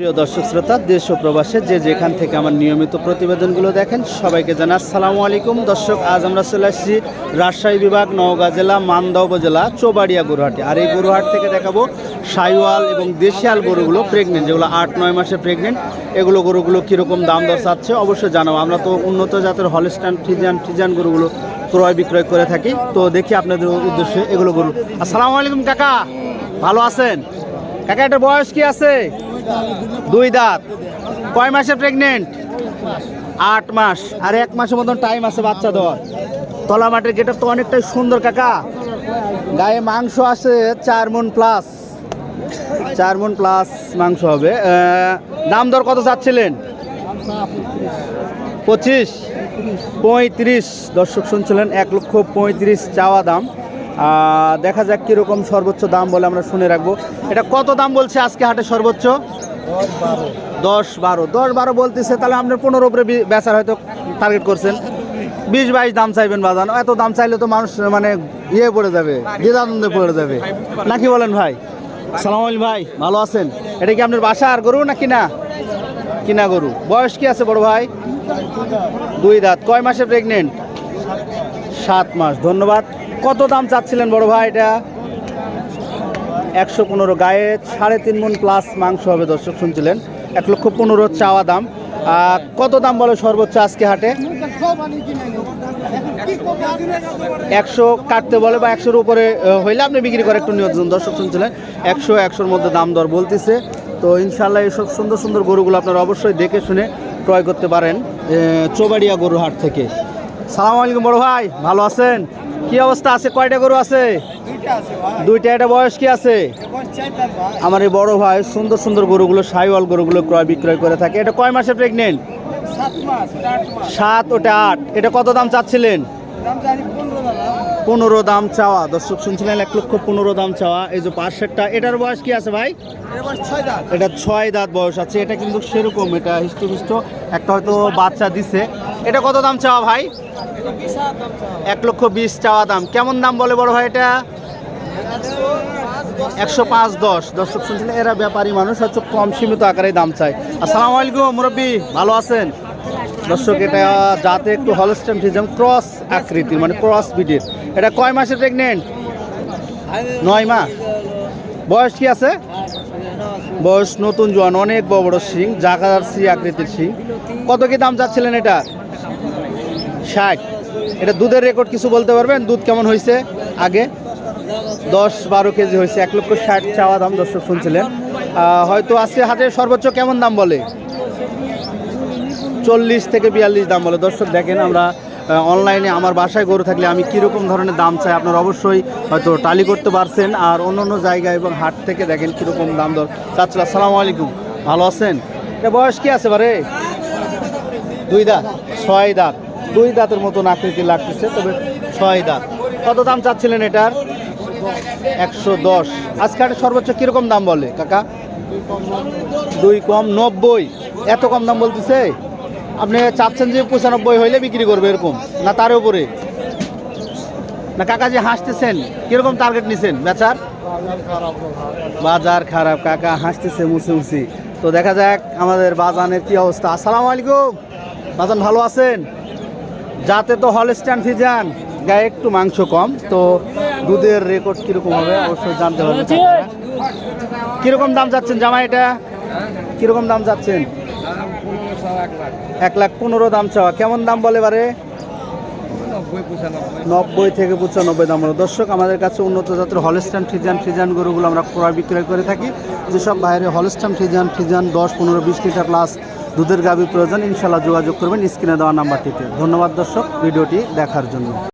প্রিয় দর্শক শ্রোতা, দেশ ও প্রবাসে যে যেখান থেকে আমার নিয়মিত প্রতিবেদনগুলো দেখেন, সবাইকে জানা আসসালামু আলাইকুম। দর্শক, আজ আমরা চলে আসছি রাজশাহী বিভাগ, নওগাঁ জেলা মান্দা উপজেলা, চৌবাড়িয়া গরুহাটি। আর এই গরুহাট থেকে দেখাবো সাইওয়াল এবং দেশিয়াল গরুগুলো প্রেগনেন্ট যেগুলো আট, নয় মাসে প্রেগনেন্ট এগুলো গরুগুলো কীরকম দাম দর চাচ্ছে অবশ্যই জানাব। আমরা তো উন্নত জাতের হলস্টান ফ্রিজান ফ্রিজান গরুগুলো ক্রয় বিক্রয় করে থাকি। তো দেখি আপনাদের উদ্দেশ্যে এগুলো গরু। আসসালামু আলাইকুম, কাকা। ভালো আছেন? কাকা, এটার বয়স কি আছে? দুই দাঁত। কয় মাসে প্রেগনেন্ট আট মাস। আর এক মাসের মতন টাইম আছে বাচ্চা দেওয়ার। তলা মাটির গেটার তো অনেকটাই সুন্দর, কাকা। গায়ে মাংস আছে চার মন প্লাস চার মন প্লাস মাংস হবে। দাম দর কত চাচ্ছিলেন? পঁচিশ। পঁয়ত্রিশ। দর্শক শুনছিলেন, এক লক্ষ পঁয়ত্রিশ চাওয়া দাম। দেখা যাক কীরকম সর্বোচ্চ দাম বলে আমরা শুনে রাখব। এটা কত দাম বলছে আজকে হাটে সর্বোচ্চ? দশ বারো। দশ বারো বলতেছে তাহলে আপনার পনেরো উপরে বেচার হয়তো টার্গেট করছেন। বিশ বাইশ দাম চাইবেন বাজান এত দাম চাইলে তো মানুষ মানে ইয়ে পড়ে যাবে দ্বিধাদ্বন্দ্বে পড়ে যাবে। নাকি বলেন ভাই? সালাম আলাইকুম ভাই। ভালো আছেন? এটা কি আপনার বাসা আর গরু না? কিনা কিনা গরু। বয়স কি আছে বড় ভাই? দুই দাঁত। কয় মাসে প্রেগনেন্ট সাত মাস। ধন্যবাদ। কত দাম চাচ্ছিলেন বড় ভাই এটা? একশো পনেরো গায়ে সাড়ে তিন মন প্লাস মাংস হবে দর্শক শুনছিলেন। এক লক্ষ পনেরো চাওয়া দাম। কত দাম বলে সর্বোচ্চ আজকে হাটে? একশো কাটতে বলে বা একশোর উপরে হইলে আপনি বিক্রি করে একটু নিয়োজন, দর্শক শুনছিলেন। একশো, একশোর মধ্যে দাম দর বলতেছে। তো ইনশাল্লাহ এইসব সুন্দর সুন্দর গরুগুলো আপনারা অবশ্যই দেখে শুনে ক্রয় করতে পারেন চৌবাড়িয়া গরু হাট থেকে। সালাম আলাইকুম বড় ভাই, ভালো আছেন? কি অবস্থা আছে? কয়টা গরু আছে? দুইটা এটা বয়স কি আছে? আমার এই বড় ভাই সুন্দর সুন্দর গরুগুলো সাইওয়াল গরুগুলো ক্রয় বিক্রয় করে থাকে। এটা কয় মাসে প্রেগনেন্ট সাত ওটা আট। এটা কত দাম চাচ্ছিলেন? পনেরো দাম চাওয়া। দর্শক শুনছিলেন এক লক্ষ পনেরো দাম চাওয়া। এই যে পাশেরটা এটার বয়স কি আছে ভাই? এটা ছয় দাঁত বয়স আছে। এটা কিন্তু সেরকম এটা হিষ্টপুষ্ট একটা হয়তো বাচ্চা দিছে। এটা কত দাম চাওয়া ভাই? এক লক্ষ বিশ চাওয়া দাম। কেমন দাম বলে বড় ভাই এটা? একশো পাঁচ দশ। দর্শক শুনছিলেন এরা ব্যাপারী মানুষ হচ্ছে কম সীমিত আকারে দাম চায়। আসসালামু আলাইকুম মুরব্বী ভালো আছেন? দর্শক, এটা যাতে একটু হলস্টেন ফিজাম ক্রস আকৃতির মানে ক্রস বিডের এটা কয় মাসের প্রেগনেন্ট নয় মাস বয়স কি আছে? বয়স নতুন জোয়ান, অনেক বড় বড় শিং জাগার সি আকৃতির শিং কত কি দাম চাচ্ছিলেন এটা? ষাট। এটা দুধের রেকর্ড কিছু বলতে পারবেন? দুধ কেমন হয়েছে আগে? দশ বারো কেজি হয়েছে এক লক্ষ ষাট চাওয়া দাম দর্শক শুনছিলেন। হয়তো আজকে হাতে সর্বোচ্চ কেমন দাম বলে? চল্লিশ থেকে বিয়াল্লিশ দাম বলে। দর্শক, দেখেন আমরা অনলাইনে আমার বাসায় গরু থাকলে আমি কীরকম ধরনের দাম চাই আপনারা অবশ্যই হয়তো টালি করতে পারছেন। আর অন্য অন্য জায়গায় এবং হাট থেকে দেখেন কীরকম দাম দর। চাচ্ছিল আসসালামু আলাইকুম। ভালো আছেন? এটা বয়স কি আছে বারে? দুই দাঁত, ছয় দাঁত। দুই দাঁতের মতন আকৃতি লাগতেছে, তবে ছয় দাঁত। কত দাম চাচ্ছিলেন এটার? একশো দশ। আজকে সর্বোচ্চ কীরকম দাম বলে, কাকা? দুই কম নব্বই। এত কম দাম বলতেছে? আপনি চাচ্ছেন যে পঁচানব্বই হইলে বিক্রি করবে এরকম? না তার উপরে? না কাকা যে হাসতেছেন কীরকম টার্গেট নিছেন? বেচার? বাজার খারাপ কাকা হাসতেছে মুছে মুছি। তো দেখা যাক আমাদের বাজানের কি অবস্থা। আসসালামু আলাইকুম। বাজান ভালো আছেন? যাতে তো হলস্ট্যান্ড ফিজান গায়ে একটু মাংস কম। তো দুধের রেকর্ড কীরকম হবে? অবশ্যই জানতে হবে কীরকম দাম যাচ্ছেন জামা এটা? কীরকম দাম যাচ্ছেন? এক লাখ পনেরো দাম চাওয়া। কেমন দাম বলে এবারে নব্বই থেকে পঁচানব্বই দাম বলে দর্শক, আমাদের কাছে উন্নত জাতের হলস্টাম ফ্রিজান ফ্রিজান গরুগুলো আমরা ক্রয় বিক্রয় করে থাকি। যেসব বাইরে হলস্টাম ফ্রিজান ফ্রিজান দশ, পনেরো, বিশ লিটার প্লাস দুধের গাভি প্রয়োজন ইনশাল্লাহ যোগাযোগ করবেন। স্ক্রিনে দেওয়া নাম্বারটিতে। ধন্যবাদ দর্শক, ভিডিওটি দেখার জন্য।